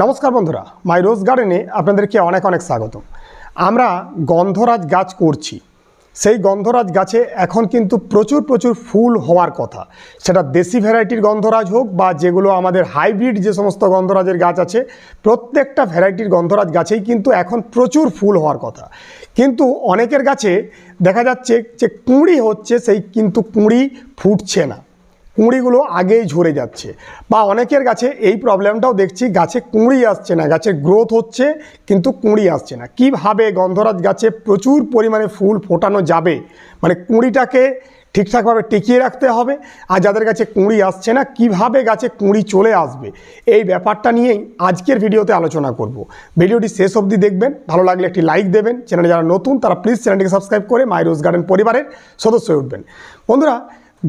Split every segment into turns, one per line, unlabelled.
নমস্কার বন্ধুরা মাই রোজ গার্ডেনে আপনাদেরকে অনেক অনেক স্বাগত আমরা গন্ধরাজ গাছ করছি। সেই গন্ধরাজ গাছে এখন কিন্তু প্রচুর প্রচুর ফুল হওয়ার কথা। সেটা দেশি ভ্যারাইটির গন্ধরাজ হোক বা যেগুলো আমাদের হাইব্রিড যে সমস্ত গন্ধরাজের গাছ আছে, প্রত্যেকটা ভ্যারাইটির গন্ধরাজ গাছেই কিন্তু এখন প্রচুর ফুল হওয়ার কথা। কিন্তু অনেকের গাছে দেখা যাচ্ছে যে কুঁড়ি হচ্ছে, সেই কিন্তু কুঁড়ি ফুটছে না। কুঁড়িগুলো আগেই ঝরে যাচ্ছে। বা অনেকের গাছে এই প্রবলেমটাও দেখছি, গাছে কুঁড়ি আসছে না গাছের গ্রোথ হচ্ছে, কিন্তু কুঁড়ি আসছে না। কীভাবে গন্ধরাজ গাছে প্রচুর পরিমাণে ফুল ফোটানো যাবে? মানে কুঁড়িটাকে ঠিকঠাকভাবে টিকিয়ে রাখতে হবে, আর যাদের কাছে কুঁড়ি আসছে না, কীভাবে গাছে কুঁড়ি চলে আসবে? এই ব্যাপারটা নিয়েই আজকের ভিডিওতে আলোচনা করব। ভিডিওটি শেষ অবধি দেখবেন, ভালো লাগলে একটি লাইক দেবেন। চ্যানেলে যারা নতুন, তারা প্লিজ চ্যানেলটিকে সাবস্ক্রাইব করে মাই রোজ গার্ডেন পরিবারের সদস্য উঠবেন। বন্ধুরা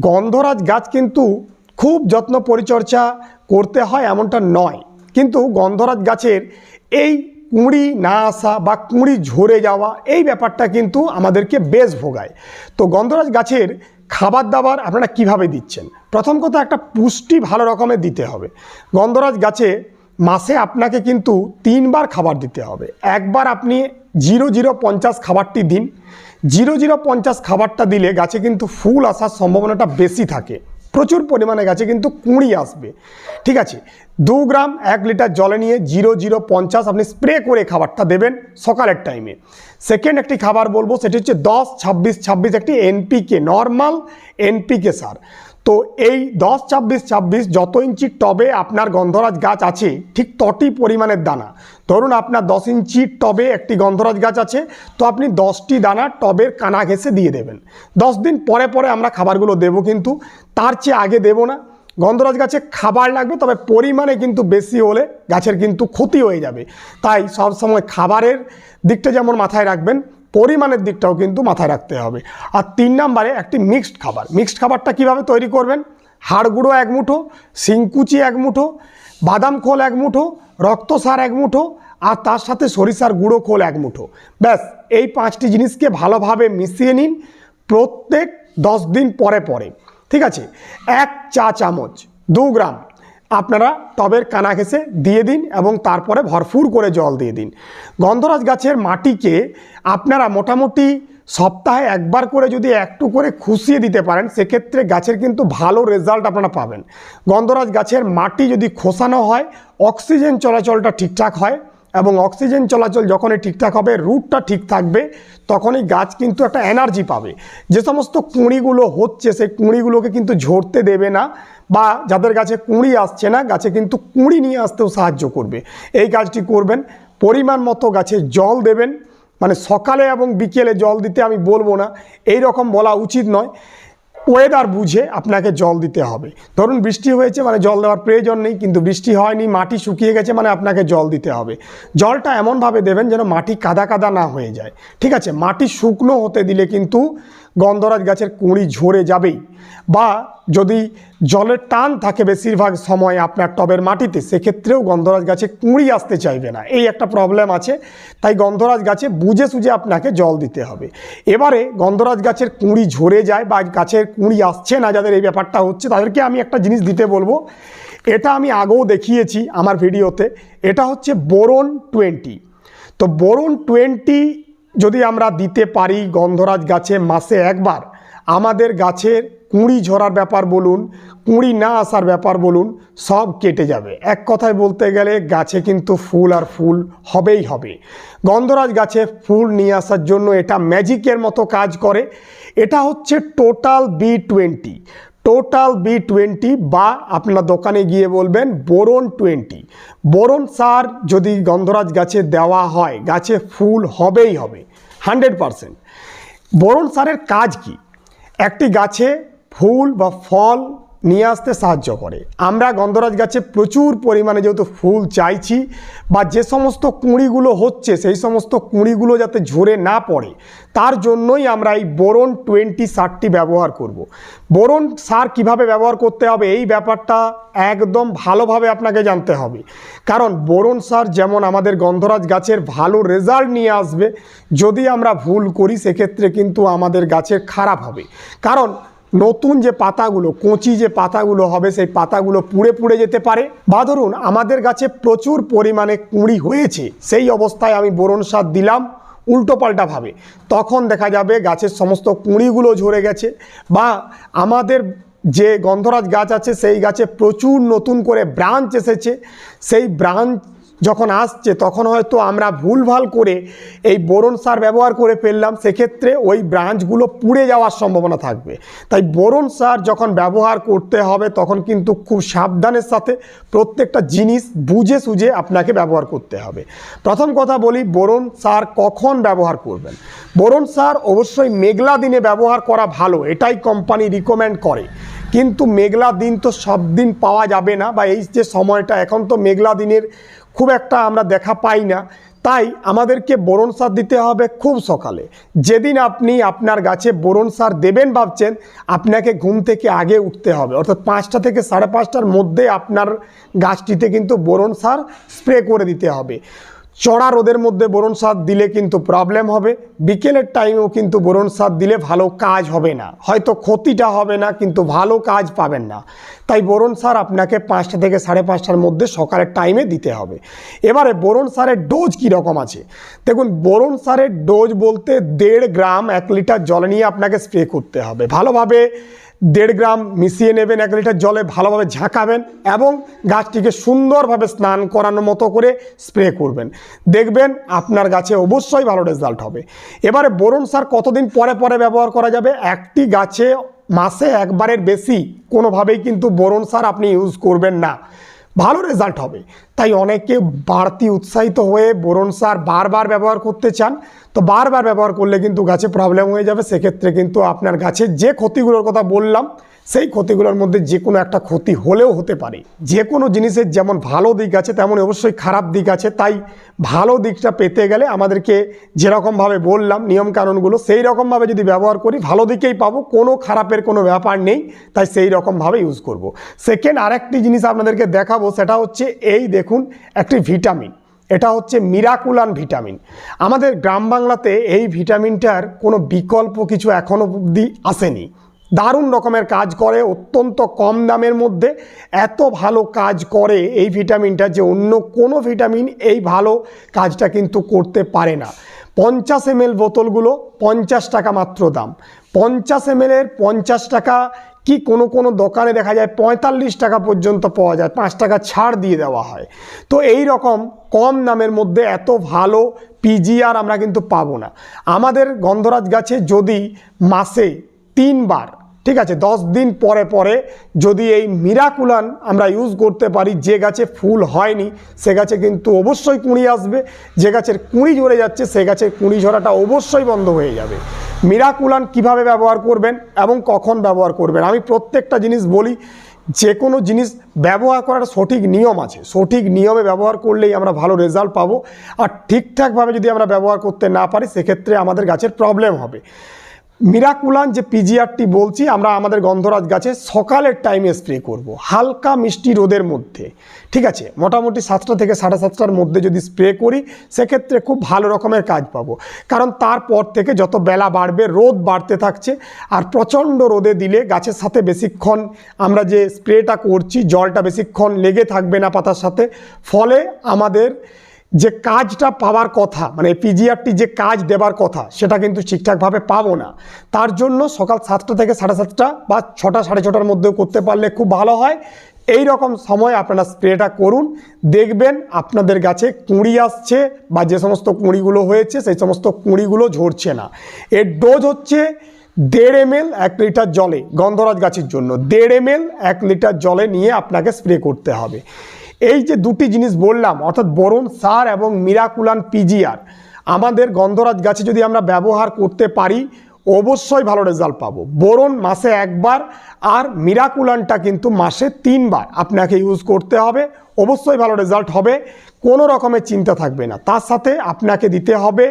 গন্ধরাজ গাছ কিন্তু খুব যত্ন পরিচর্যা করতে হয় এমনটা নয়। কিন্তু গন্ধরাজ গাছের এই কুঁড়ি না আসা বা কুঁড়ি ঝরে যাওয়া এই ব্যাপারটা কিন্তু আমাদেরকে বেশ ভোগায়। তো গন্ধরাজ গাছের খাবার দাবার আপনারা কীভাবে দিচ্ছেন? প্রথম কথা একটা পুষ্টি ভালো রকমের দিতে হবে। গন্ধরাজ গাছে মাসে আপনাকে কিন্তু তিনবার খাবার দিতে হবে। একবার আপনি জিরো জিরো পঞ্চাশ খাবারটি দিন। জিরো জিরো পঞ্চাশ খাবারটা দিলে গাছে কিন্তু ফুল আসার সম্ভাবনাটা বেশি থাকে। প্রচুর পরিমাণে গাছে কিন্তু কুঁড়ি আসবে। ঠিক আছে? দু গ্রাম, এক লিটার জলে নিয়ে জিরো জিরো পঞ্চাশ আপনি স্প্রে করে খাবারটা দেবেন সকালের টাইমে। সেকেন্ড একটি খাবার বলব, সেটি হচ্ছে দশ, ছাব্বিশ ছাব্বিশ একটি এনপিকে নর্মাল এনপিকে সার। তো এই দশ, ছাব্বিশ ছাব্বিশ যত ইঞ্চি টবে আপনার গন্ধরাজ গাছ আছে, ঠিক ততই পরিমাণের দানা। ধরুন আপনার দশ ইঞ্চি টবে একটি গন্ধরাজ গাছ আছে, তো আপনি দশটি দানা টবের কানা ঘেঁষে দিয়ে দেবেন। দশ দিন পরে পরে আমরা খাবারগুলো দেবো কিন্তু, তার চেয়ে আগে দেবো না। গন্ধরাজ গাছে খাবার লাগবে, তবে পরিমাণে কিন্তু বেশি হলে গাছের কিন্তু ক্ষতি হয়ে যাবে। তাই সবসময় খাবারের দিকটা যেমন মাথায় রাখবেন পরিমাণের দিকটাও কিন্তু মাথায় রাখতে হবে। আর তিন নম্বরে একটি মিক্সড খাবার। মিক্সড খাবারটা কীভাবে তৈরি করবেন? হাড় গুঁড়ো এক মুঠো, শিংকুচি এক মুঠো, বাদাম খোল এক মুঠো রক্তসার এক মুঠো, আর তার সাথে সরিষার গুঁড়ো খোল এক মুঠো। ব্যাস, এই পাঁচটি জিনিসকে ভালোভাবে মিশিয়ে নিন প্রত্যেক দশ দিন পরে পরে। ঠিক আছে? এক চা চামচ, দু গ্রাম আপনারা টবের কানা ঘেঁষে দিয়ে দিন এবং তারপরে ভরপুর করে জল দিয়ে দিন। গন্ধরাজ গাছের মাটিকে আপনারা মোটামুটি সপ্তাহে একবার করে যদি একটু করে খুশিয়ে দিতে পারেন, সেক্ষেত্রে গাছের কিন্তু ভালো রেজাল্ট আপনারা পাবেন। গন্ধরাজ গাছের মাটি যদি খোসানো হয়, অক্সিজেন চলাচলটা ঠিকঠাক হয় এবং অক্সিজেন চলাচল যখনই ঠিকঠাক হবে, রুটটা ঠিক থাকবে, তখনই গাছ কিন্তু একটা এনার্জি পাবে। যে সমস্ত কুঁড়িগুলো হচ্ছে, সেই কুঁড়িগুলোকে কিন্তু ঝরতে দেবে না বা যাদের গাছে কুঁড়ি আসছে না, গাছে কিন্তু কুঁড়ি নিয়ে আসতেও সাহায্য করবে। এই কাজটি করবেন, পরিমাণ মতো গাছে জল দেবেন। মানে সকালে এবং বিকেলে জল দিতে আমি বলব না এই রকম বলা উচিত নয়। ওয়েদার বুঝে আপনাকে জল দিতে হবে। ধরুন বৃষ্টি হয়েছে মানে জল দেওয়ার প্রয়োজন নেই, কিন্তু বৃষ্টি হয়নি, মাটি শুকিয়ে গেছে মানে আপনাকে জল দিতে হবে। জলটা এমনভাবে দেবেন যেন মাটি কাদা কাদা না হয়ে যায়। ঠিক আছে, মাটি শুকনো হতে দিলে কিন্তু গন্ধরাজ গাছের কুঁড়ি ঝরে যাবেই। বা যদি জলের টান থাকে বেশিরভাগ সময় আপনার টবের মাটিতে, সেক্ষেত্রেও গন্ধরাজ গাছে কুঁড়ি আসতে চাইবে না। এই একটা প্রবলেম আছে। তাই গন্ধরাজ গাছে বুঝে সুঝে আপনাকে জল দিতে হবে। এবারে গন্ধরাজ গাছের কুঁড়ি ঝরে যায় বা গাছের কুঁড়ি আসছে না যাদের এই ব্যাপারটা হচ্ছে, তাদেরকে আমি একটা জিনিস দিতে বলব। এটা আমি আগেও দেখিয়েছি আমার ভিডিওতে। এটা হচ্ছে বোরন টোয়েন্টি। তো বোরন টোয়েন্টি যদি আমরা দিতে পারি গন্ধরাজ গাছে মাসে একবার, আমাদের গাছের কুঁড়ি ঝরার ব্যাপার বলুন, কুঁড়ি না আসার ব্যাপার বলুন, সব কেটে যাবে। এক কথায় বলতে গেলে গাছে কিন্তু ফুল আর ফুল হবেই হবে। গন্ধরাজ গাছে ফুল নিয়ে আসার জন্য এটা ম্যাজিকের মতো কাজ করে। এটা হচ্ছে total B twenty total B twenty বা আপনার দোকানে গিয়ে বলবেন বোরন টোয়েন্টি বোরন সার যদি গন্ধরাজ গাছে দেওয়া হয়, গাছে ফুল হবেই হবে হান্ড্রেড পারসেন্ট বোরন সারের কাজ কি? একটি গাছে ফুল বা ফল নিয়ে আসতে সাহায্য করে। আমরা গন্ধরাজ গাছে প্রচুর পরিমাণে যেহেতু ফুল চাইছি বা যে সমস্ত কুঁড়িগুলো হচ্ছে, সেই সমস্ত কুঁড়িগুলো যাতে ঝরে না পড়ে, তার জন্যই আমরা এই বোরন টোয়েন্টি সারটি ব্যবহার করব। বোরন সার কীভাবে ব্যবহার করতে হবে, এই ব্যাপারটা একদম ভালোভাবে আপনাকে জানতে হবে। কারণ বোরন সার যেমন আমাদের গন্ধরাজ গাছের ভালো রেজাল্ট নিয়ে আসবে, যদি আমরা ভুল করি, সেক্ষেত্রে কিন্তু আমাদের গাছের খারাপ হবে। কারণ নতুন যে পাতাগুলো, কচি যে পাতাগুলো হবে, সেই পাতাগুলো পুড়ে পুড়ে যেতে পারে। বা ধরুন, আমাদের গাছে প্রচুর পরিমাণে কুঁড়ি হয়েছে, সেই অবস্থায় আমি বোরন সার দিলাম উল্টোপাল্টাভাবে তখন দেখা যাবে গাছের সমস্ত কুঁড়িগুলো ঝরে গেছে বা আমাদের যে গন্ধরাজ গাছ আছে, সেই গাছে প্রচুর নতুন করে ব্রাঞ্চ এসেছে। সেই ব্রাঞ্চ যখন আসছে, তখন হয়তো আমরা ভুলভাল করে এই বোরন সার ব্যবহার করে ফেললাম, সেক্ষেত্রে ওই ব্রাঞ্চগুলো পুড়ে যাওয়ার সম্ভাবনা থাকবে। তাই বোরন সার যখন ব্যবহার করতে হবে, তখন কিন্তু খুব সাবধানের সাথে প্রত্যেকটা জিনিস বুঝে সুঝে আপনাকে ব্যবহার করতে হবে। প্রথম কথা বলি, বোরন সার কখন ব্যবহার করবেন? বোরন সার অবশ্যই মেঘলা দিনে ব্যবহার করা ভালো, এটাই কোম্পানি রিকমেন্ড করে। কিন্তু মেঘলা দিন তো সব দিন পাওয়া যাবে না, বা এই যে সময়টা, এখন তো মেঘলা দিনের খুব একটা আমরা দেখা পাই না। তাই আমাদেরকে বোরন সার দিতে হবে খুব সকালে। যেদিন আপনি আপনার গাছে বোরন সার দেবেন ভাবছেন, আপনাকে ঘুম থেকে আগে উঠতে হবে। অর্থাৎ পাঁচটা থেকে সাড়ে পাঁচটার মধ্যে আপনার গাছটিতে কিন্তু বোরন সার স্প্রে করে দিতে হবে। চড়া রোদের মধ্যে বোরন সার দিলে কিন্তু প্রবলেম হবে। বিকেলের টাইমেও কিন্তু বোরন সার দিলে ভালো কাজ হবে না। হয়তো ক্ষতিটা হবে না, কিন্তু ভালো কাজ পাবেন না। তাই বোরন সার আপনাকে পাঁচটা থেকে সাড়ে পাঁচটার মধ্যে সকালের টাইমে দিতে হবে। এবারে বোরন সারের ডোজ কীরকম আছে? দেখুন, বোরন সারের ডোজ বলতে দেড় গ্রাম এক লিটার জল নিয়ে আপনাকে স্প্রে করতে হবে। ভালোভাবে দেড় গ্রাম মিশিয়ে নেবেন, এক লিটার জলে ভালোভাবে ঝাঁকাবেন এবং গাছটিকে সুন্দরভাবে স্নান করানোর মতো করে স্প্রে করবেন। দেখবেন আপনার গাছে অবশ্যই ভালো রেজাল্ট হবে। এবারে বোরন সার কতদিন পরে পরে ব্যবহার করা যাবে? একটি গাছে মাসে একবারের বেশি কোনোভাবেই কিন্তু বোরন সার আপনি ইউজ করবেন না। ভালো রেজাল্ট হবে। তাই অনেকে বাড়তি উৎসাহিত হয়ে বোরন সার বারবার ব্যবহার করতে চান। তো বারবার ব্যবহার করলে কিন্তু গাছে প্রবলেম হয়ে যাবে। সেক্ষেত্রে কিন্তু আপনার গাছের যে ক্ষতিগুলোর কথা বললাম সেই ক্ষতিগুলোর মধ্যে যে কোনো একটা ক্ষতি হলেও হতে পারে। যে কোনো জিনিসের যেমন ভালো দিক আছে তেমন অবশ্যই খারাপ দিক আছে। তাই ভালো দিকটা পেতে গেলে আমাদেরকে যেরকমভাবে বললাম নিয়মকানুনগুলো সেই রকমভাবে যদি ব্যবহার করি, ভালো দিকেই পাবো। কোনো খারাপের কোনো ব্যাপার নেই, তাই সেই রকমভাবে ইউজ করব। সেকেন্ড আরেকটি জিনিস আপনাদেরকে দেখাবো, সেটা হচ্ছে এই দেখুন একটি ভিটামিন এটা হচ্ছে মিরাকুলান ভিটামিন আমাদের গ্রাম বাংলাতে এই ভিটামিনটার কোনো বিকল্প কিছু এখনও অবধি আসেনি। দারুণ রকমের কাজ করে, অত্যন্ত কম দামের মধ্যে, এত ভালো কাজ করে এই ভিটামিনটা যে অন্য কোনো ভিটামিন এই ভালো কাজটা কিন্তু করতে পারে না। পঞ্চাশ এম বোতলগুলো পঞ্চাশ টাকা মাত্র দাম। পঞ্চাশ এম এর পঞ্চাশ টাকা কি কোনো কোনো দোকানে দেখা যায় পঁয়তাল্লিশ টাকা পর্যন্ত পাওয়া যায়, পাঁচ টাকা ছাড় দিয়ে দেওয়া হয়। তো এই রকম কম দামের মধ্যে এত ভালো পিজিআর আমরা কিন্তু পাবো না। আমাদের গন্ধরাজ গাছে যদি মাসে তিনবার, ঠিক আছে? দশ দিন পরে পরে যদি এই মিরাকুলান আমরা ইউজ করতে পারি, যে গাছে ফুল হয়নি, সে গাছে কিন্তু অবশ্যই কুঁড়ি আসবে, যে গাছের কুঁড়ি ঝরে যাচ্ছে, সে গাছের কুঁড়ি ঝরাটা অবশ্যই বন্ধ হয়ে যাবে। মিরাকুলান কীভাবে ব্যবহার করবেন এবং কখন ব্যবহার করবেন? আমি প্রত্যেকটা জিনিস বলি যে কোনো জিনিস ব্যবহার করার সঠিক নিয়ম আছে। সঠিক নিয়মে ব্যবহার করলেই আমরা ভালো রেজাল্ট পাবো। আর ঠিকঠাকভাবে যদি আমরা ব্যবহার করতে না পারি, সেক্ষেত্রে আমাদের গাছের প্রবলেম হবে। মিরাকুলান যে পিজিআরটি বলছি, আমরা আমাদের গন্ধরাজ গাছে সকালের টাইমে স্প্রে করব। হালকা মিষ্টি রোদের মধ্যে। ঠিক আছে? মোটামুটি সাতটা থেকে সাড়ে সাতটার মধ্যে যদি স্প্রে করি, সেক্ষেত্রে খুব ভালো রকমের কাজ পাবো। কারণ তারপর থেকে যত বেলা বাড়বে, রোদ বাড়তে থাকছে, আর প্রচণ্ড রোদে দিলে গাছের সাথে বেশিক্ষণ আমরা যে স্প্রেটা করছি, জলটা বেশিক্ষণ লেগে থাকবে না পাতার সাথে, ফলে আমাদের যে কাজটা পাওয়ার কথা মানে পিজিআরটি যে কাজ দেবার কথা, সেটা কিন্তু ঠিকঠাকভাবে পাবো না। তার জন্য সকাল সাতটা থেকে সাড়ে সাতটা বা ছটা, সাড়ে ছটার মধ্যেও করতে পারলে খুব ভালো হয়। এই রকম সময় আপনারা স্প্রেটা করুন, দেখবেন আপনাদের গাছে কুঁড়ি আসছে বা যে সমস্ত কুঁড়িগুলো হয়েছে, সেই সমস্ত কুঁড়িগুলো ঝরছে না। এর ডোজ হচ্ছে দেড় এম এক লিটার জলে, গন্ধরাজ গাছের জন্য। দেড় এম এক লিটার জলে নিয়ে আপনাকে স্প্রে করতে হবে। এই যে দুটি জিনিস বললাম, অর্থাৎ বোরন সার এবং মিরাকুলান পিজিআর, আমাদের গন্ধরাজ গাছে যদি আমরা ব্যবহার করতে পারি, অবশ্যই ভালো রেজাল্ট পাবো। বোরন মাসে একবার আর মিরাকুলানটা কিন্তু মাসে তিনবার আপনাকে ইউজ করতে হবে, অবশ্যই ভালো রেজাল্ট হবে, কোনো রকমের চিন্তা থাকবে না। তার সাথে আপনাকে দিতে হবে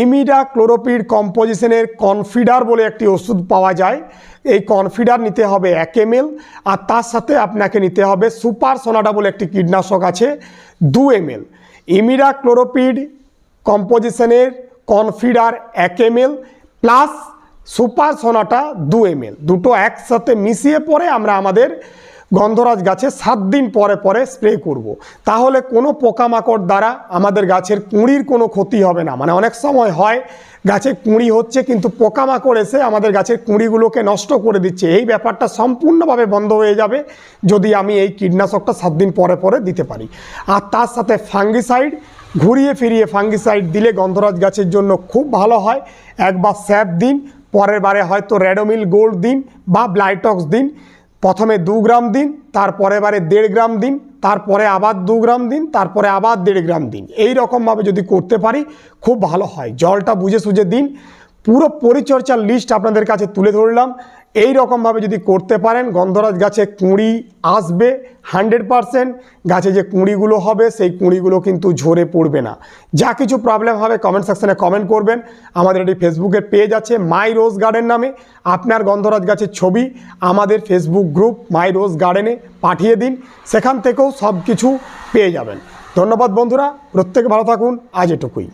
ইমিডা ক্লোরোপিড কম্পোজিশনের কনফিডার বলে একটি ওষুধ পাওয়া যায়। এই কনফিডার নিতে হবে এক এম আর তার সাথে আপনাকে নিতে হবে সুপার সোনাডা বলে একটি কীটনাশক আছে দু এম এল ইমিরা ক্লোরোপিড কম্পোজিশনের কনফিডার এক এম প্লাস সুপার সোনাটা দু এম দুটো একসাথে মিশিয়ে পরে আমরা আমাদের গন্ধরাজ গাছে সাত দিন পরে পরে স্প্রে করব। তাহলে কোনো পোকামাকড় দ্বারা আমাদের গাছের কুঁড়ির কোনো ক্ষতি হবে না। মানে অনেক সময় হয়, গাছে কুঁড়ি হচ্ছে কিন্তু পোকামাকড় এসে আমাদের গাছের কুঁড়িগুলোকে নষ্ট করে দিচ্ছে। এই ব্যাপারটা সম্পূর্ণভাবে বন্ধ হয়ে যাবে যদি আমি এই কীটনাশকটা সাত দিন পরে পরে দিতে পারি। আর তার সাথে ফাঙ্গিসাইড, ঘুরিয়ে ফিরিয়ে ফাঙ্গিসাইড দিলে গন্ধরাজ গাছের জন্য খুব ভালো হয়। একবার স্যাপ দিন, পরের বারে হয়তো র্যাডোমিল গোল্ড দিন বা ব্লাইটক্স দিন। প্রথমে দু গ্রাম দিন, তারপরে বারে দেড় গ্রাম দিন, তারপরে আবার দু গ্রাম দিন, তারপরে আবার দেড় গ্রাম দিন। এই রকমভাবে যদি করতে পারি, খুব ভালো হয়। জলটা বুঝে সুঝে দিন। পুরো পরিচর্যার লিস্ট আপনাদের কাছে তুলে ধরলাম। এই রকমভাবে যদি করতে পারেন, গন্ধরাজ গাছে কুঁড়ি আসবে হান্ড্রেড পারসেন্ট। গাছে যে কুঁড়িগুলো হবে, সেই কুঁড়িগুলো কিন্তু ঝরে পড়বে না। যা কিছু প্রবলেম হবে কমেন্ট সেকশনে কমেন্ট করবেন। আমাদের একটি ফেসবুকের পেজ আছে মাই রোজ গার্ডেন নামে। আপনার গন্ধরাজ গাছের ছবি আমাদের ফেসবুক গ্রুপ মাই রোজ গার্ডেনে পাঠিয়ে দিন। সেখান থেকেও সব কিছু পেয়ে যাবেন। ধন্যবাদ বন্ধুরা, প্রত্যেকে ভালো থাকুন। আজ এটুকুই।